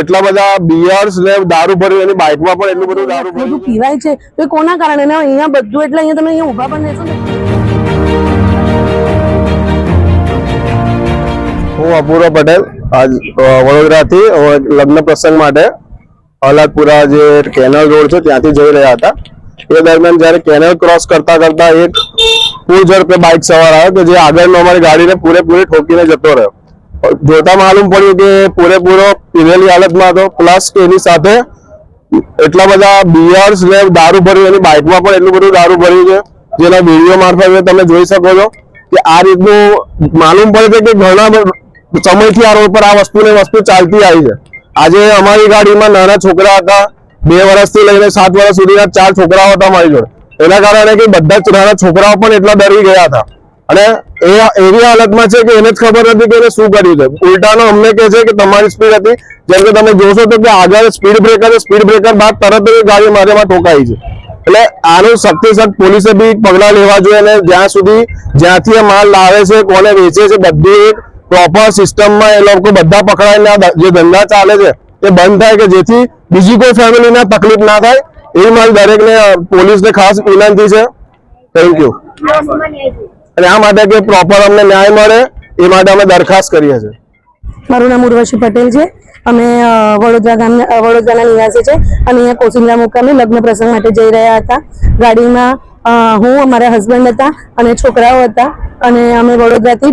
એટલા બધા બિયર્સ ને દારૂ ભર્યું એની બાઇકમાં પણ એટલું બધું દારૂ બધું ભર્યું પીવાય છે. તો એ કોના કારણે? ને અહીંયા બધું એટલે અહીંયા તમે અહીંયા ઊભા પણ રહેશો હું અપૂર્વ પટેલ આજ વડોદરાથી લગ્ન પ્રસંગ માટે અલાદપુરા જે કેનલ રોડ છે ત્યાંથી જઈ રહ્યા હતા. એ દરમિયાન જ્યારે કેનલ ક્રોસ કરતા કરતા એક પૂર ઝડપે બાઇક સવાર આવ્યો કે જે આગળનો અમારી ગાડીને પૂરેપૂરી ઠોકીને જતો રહ્યો. જોતા માલુમ પડ્યું કે પૂરેપૂરો પીવેલી હાલતમાં હતો. પ્લસ કે એની સાથે એટલા બધા બિયર્સ ને દારૂ ભર્યું, એની બાઇકમાં પણ એટલું બધું દારૂ ભર્યું છે, જેના વીડિયો મારફતે તમે જોઈ શકો છો કે આ રીતનું માલુમ પડે છે કે ઘણા સમયથી આ રોડ પર આ વસ્તુ ને વસ્તુ ચાલતી આવી છે. આજે અમારી ગાડીમાં નાના છોકરા હતા, બે વર્ષથી લઈને સાત વર્ષ સુધીના ચાર છોકરાઓ હતા મારી જોડે. એના કારણે કે બધા નાના છોકરાઓ પણ એટલા ડરી ગયા હતા. અને એ એવી હાલતમાં છે કે એને જ ખબર નથી કે એને શું કર્યું છે. ઉલટાનો અમને કહે છે કે તમારી સ્પીડ હતી. જેમ કે તમે જોશો તો કે આગળ સ્પીડ બ્રેકર સ્પીડ બ્રેકર બાદ તરત જ ગાડી મારેમાં ઠોકાઈ છે. એટલે આનું સખ્તી પોલીસે બી પગલા લેવા જોઈએ અને જ્યાં સુધી જ્યાંથી માલ લાવે છે, કોને વેચે છે, બધી એક પ્રોપર સિસ્ટમમાં એ લોકો બધા પકડાઈને જે ધંધા ચાલે છે, એ બંધ થાય કે જેથી બીજી કોઈ ફેમિલીને તકલીફ ના થાય. એવી મારી દરેકને પોલીસને ખાસ વિનંતી છે. થેન્ક યુ અને આ માટે કે પ્રોપર અમને ન્યાય મળે, એ માટે અમે દરખાસ્ત કરીએ છીએ. મારું નામ ઉર્વશી પટેલ છે. અમે વડોદરા ગામના વડોદરાના નિવાસી છે. અને અહીંયા કોસિંદરા મુકામે લગ્ન પ્રસંગ માટે જઈ રહ્યા હતા. ગાડીમાં હું, અમારા હસબન્ડ હતા અને છોકરાઓ હતા. અને અમે વડોદરાથી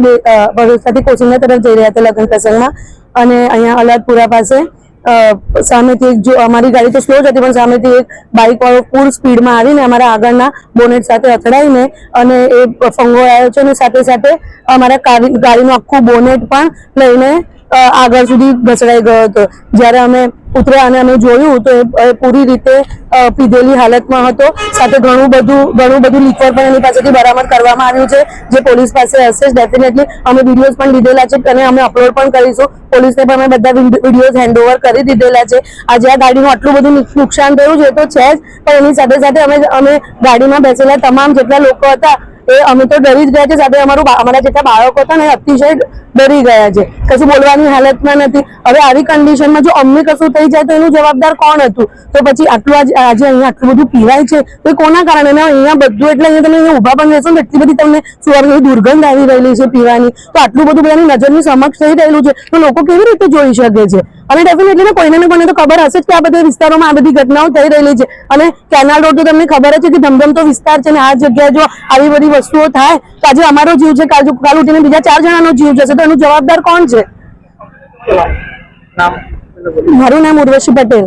વડોદરાથી કોસિંદરા તરફ જઈ રહ્યા હતા લગ્ન પ્રસંગમાં. અને અહીંયા અલાદપુરા પાસે સામેથી એક અમારી ગાડી તો સ્લો જ હતી, પણ સામેથી એક બાઇક વાળો ફૂલ સ્પીડમાં આવીને અમારા આગળના બોનેટ સાથે અથડાઈને અને એ ફંગો આવ્યો છે અને સાથે સાથે અમારા ગાડી- ગાડીનું આખું બોનેટ પણ લઈને આગળ સુધી ઘસડાઈ ગયો હતો. જ્યારે અમે ઉતર્યા અને અમે જોયું તો એ પૂરી રીતે પીધેલી હાલતમાં હતો. સાથે ઘણું બધું ઘણું બધું લિક્વર પણ એની પાસેથી બરામદ કરવામાં આવ્યું છે. જે પોલીસ પાસે હશે ડેફિનેટલી અમે વિડીયોઝ પણ લીધેલા છે અને અમે અપલોડ પણ કરીશું. પોલીસને પણ અમે બધા વિડીયોઝ હેન્ડઓવર કરી દીધેલા છે. આજે આ ગાડીનું આટલું બધું નુકસાન થયું છે તો છે જ, પણ એની સાથે સાથે અમે અમે ગાડીમાં બેસેલા તમામ જેટલા લોકો હતા એ અમે તો ડરી જ ગયા છે. સાથે અમારું અમારા જેટલા બાળકો હતા ને અતિશય ડરી ગયા છે. કશું બોલવાની હાલતમાં નથી. હવે આવી કન્ડિશનમાં જો અમને કશું થઈ જાય તો એનું જવાબદાર કોણ હતું? તો પછી આટલું આજે અહીંયા આટલું બધું પીવાય છે. તો કોના કારણે? અહીંયા બધું એટલે અહીંયા તમે અહીંયા ઊભા પણ રહેશો ને એટલી બધી તમને સુવારની દુર્ગંધ આવી રહેલી છે પીવાની. તો આટલું બધું બધાની નજરની સમક્ષ થઈ રહેલું છે. તો લોકો કેવી રીતે જોઈ શકે છે? અને ડેફિનેટલી કોઈને ને કોઈને તો ખબર હશે જ કે આ બધા વિસ્તારોમાં આ બધી ઘટનાઓ થઈ રહેલી છે. અને કેનાલ રોડ તો તમને ખબર છે કે ધમધમતો વિસ્તાર છે ને આ જગ્યાએ જો આવી બધી વસ્તુઓ થાય તો આજે અમારો જીવ છે કાલ કાલ ઉઠીને બીજા ચાર જણાનો જીવ જશે તો એનું જવાબદાર કોણ છે? મારું નામ ઉર્વશી પટેલ.